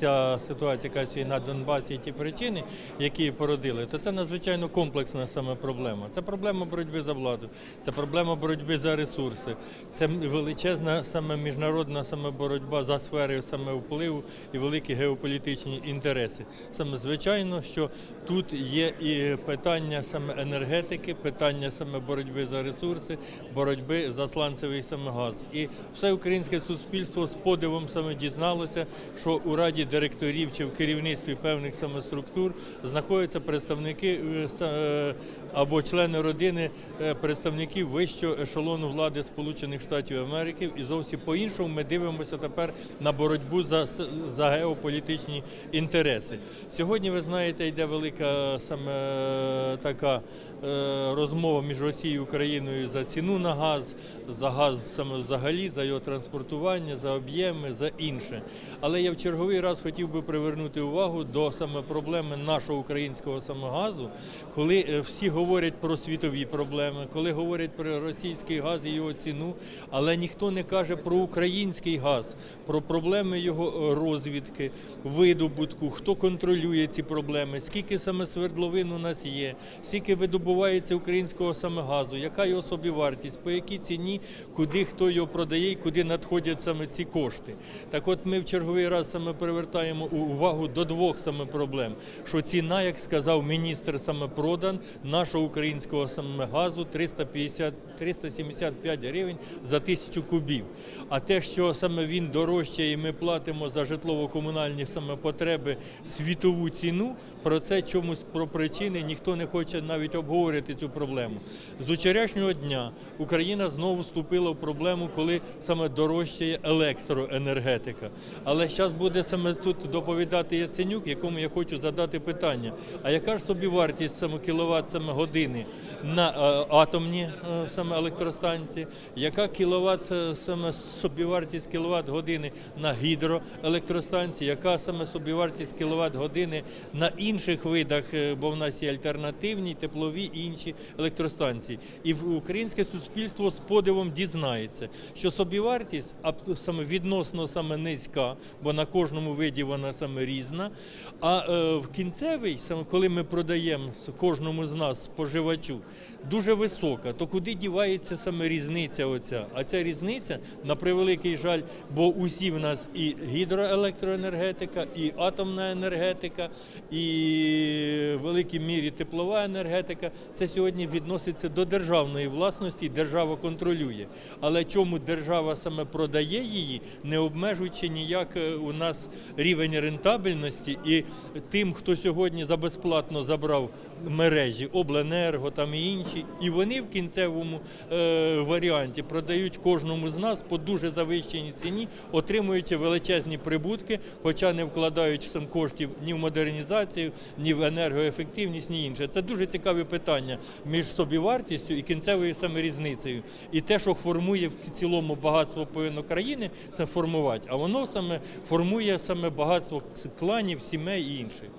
ця ситуація, яка сьогодні на Донбасі, і ті причини, які її породили, то це надзвичайно комплексна саме проблема. Це проблема боротьби за владу, це проблема боротьби за ресурси, це величезна саме міжнародна саме боротьба за сфери саме впливу і великі геополітичні інтереси. Саме звичайно, що тут є і питання саме енергетики, питання саме боротьби за ресурси, боротьби за сланцевий саме газ. І все українське суспільство з подивом саме дізналося, що у раді директорів чи в керівництві певних саме структур знаходяться представники е, е, або члени родини е, представників вищого ешелону влади Сполучених Штатів Америки. І зовсім по-іншому ми дивимося тепер на боротьбу за, за геополітичні інтереси. Сьогодні, ви знаєте, йде велика саме така розмова між Росією і Україною за ціну на газ, за газ саме взагалі, за його транспортування, за об'єми, за інше. Але я в черговий раз хотів би привернути увагу до саме проблеми нашого українського саме газу, коли е, всі говорять про світові проблеми, коли говорять про російський газ і його ціну, але ніхто не каже про український газ, про проблеми його е, розвідки, видобутку, хто контролює ці проблеми, скільки саме свердловин у нас є, скільки видобувається українського саме газу, яка його собівартість, по якій ціні, куди хто його продає і куди надходять саме ці кошти. Так от ми в черговий раз саме привертаємо у- увагу до двох саме проблем. Що ціна, як сказав міністр саме продан нашого українського саме газу 350 375 гривень за тисячу кубів. А те, що саме він дорожчає, і ми платимо за житлово-комунальні саме потреби світову ціну, про це чомусь про причини ніхто не хоче навіть обговорити цю проблему. З вчорашнього дня Україна знову вступила в проблему, коли саме дорожчає електроенергетика. Але зараз буде саме тут доповідати Яценюк, якому я хочу задати питання: а яка ж собівартість саме кіловат саме години на е, атомні е, саме електростанції? Яка кіловат е, саме собівартість кіловат години на гідроелектростанції? Яка саме собівартість кіловат години на інших видах, бо в нас є альтернативні, теплові і інші електростанції? І українське суспільство з подивом дізнається, що собівартість саме відносно саме низька, бо на кожному виді вона саме різна. А е, в кінцевий, коли ми продаємо кожному з нас споживачу, дуже висока. То куди дівається саме різниця? Оця? А ця різниця, на превеликий жаль, бо усі в нас і гідроелектроенергетика, і атомна енергетика, і в великій мірі теплова енергетика. Це сьогодні відноситься до державної власності, держава контролює. Але чому держава саме продає її, не обмежуючи ніяк е, у нас рівень рентабельності, і тим, хто сьогодні за безплатно забрав мережі, обленерго там і інші, і вони в кінцевому е, варіанті продають кожному з нас по дуже завищеній ціні, отримуючи величезні прибутки, хоча не вкладають сам коштів ні в модернізацію, ні в енергоефективність, ні інше. Це дуже цікаві питання між собівартістю і кінцевою саме різницею. І те, що формує в цілому багатство повинно країни це формувати, а воно саме формує багатство кланів, сімей і інших.